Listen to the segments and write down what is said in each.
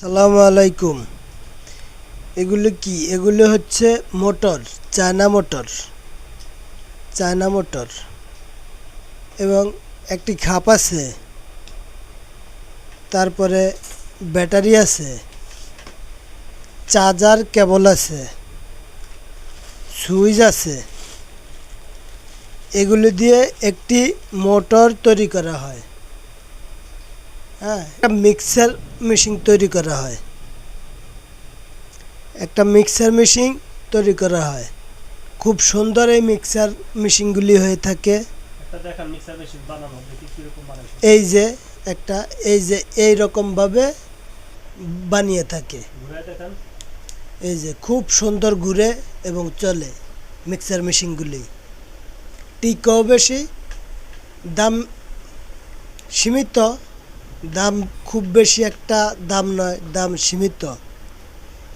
সালামু আলাইকুম। এগুলো কি? এগুলো হচ্ছে motor, China motor. China motor. এবং একটি খাপ আছে। তারপরে ব্যাটারি আছে। চার্জার কেবল আছে। সুইচ আছে। এগুলো দিয়ে একটি মোটর তৈরি করা হয়। হ্যাঁ। একটা মিক্সার মেশিন তৈরি করা হয়। একটা মিক্সার মেশিন তৈরি করা হয়। খুব সুন্দর এই মিক্সার মেশিনগুলি হয়ে থাকে। এই যে একটা এই যে এই রকমভাবে বানিয়ে থাকে। এই যে খুব সুন্দর ঘুরে এবং চলে মিক্সার মেশিনগুলি টিকও বেশি দাম সীমিত দাম খুব বেশি একটা দাম নয় দাম সীমিত।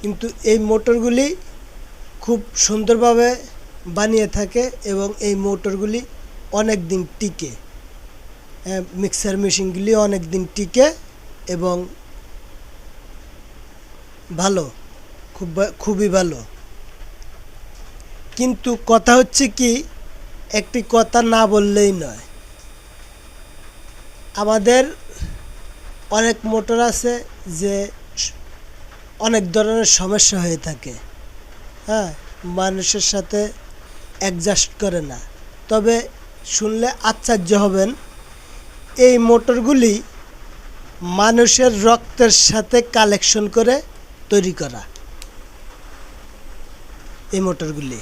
কিন্তু এই মোটরগুলি খুব সুন্দরভাবে বানিয়ে থাকে এবং এই মোটরগুলি অনেক দিন টিকে। হ্যাঁ, মিক্সার মেশিনগুলি অনেক দিন টিকে এবং ভালো খুব খুবই ভালো। কিন্তু কথা হচ্ছে কি একটি কথা না বললেই নয়। আমাদের অনেক মোটর আছে যে অনেক ধরনের সমস্যা হয়ে থাকে। হ্যাঁ মানুষের সাথে অ্যাডজাস্ট করে না। তবে শুনলে আশ্চর্য হবেন, এই মোটরগুলি মানুষের রক্তের সাথে কালেকশন করে তৈরি করা, এই মোটরগুলি।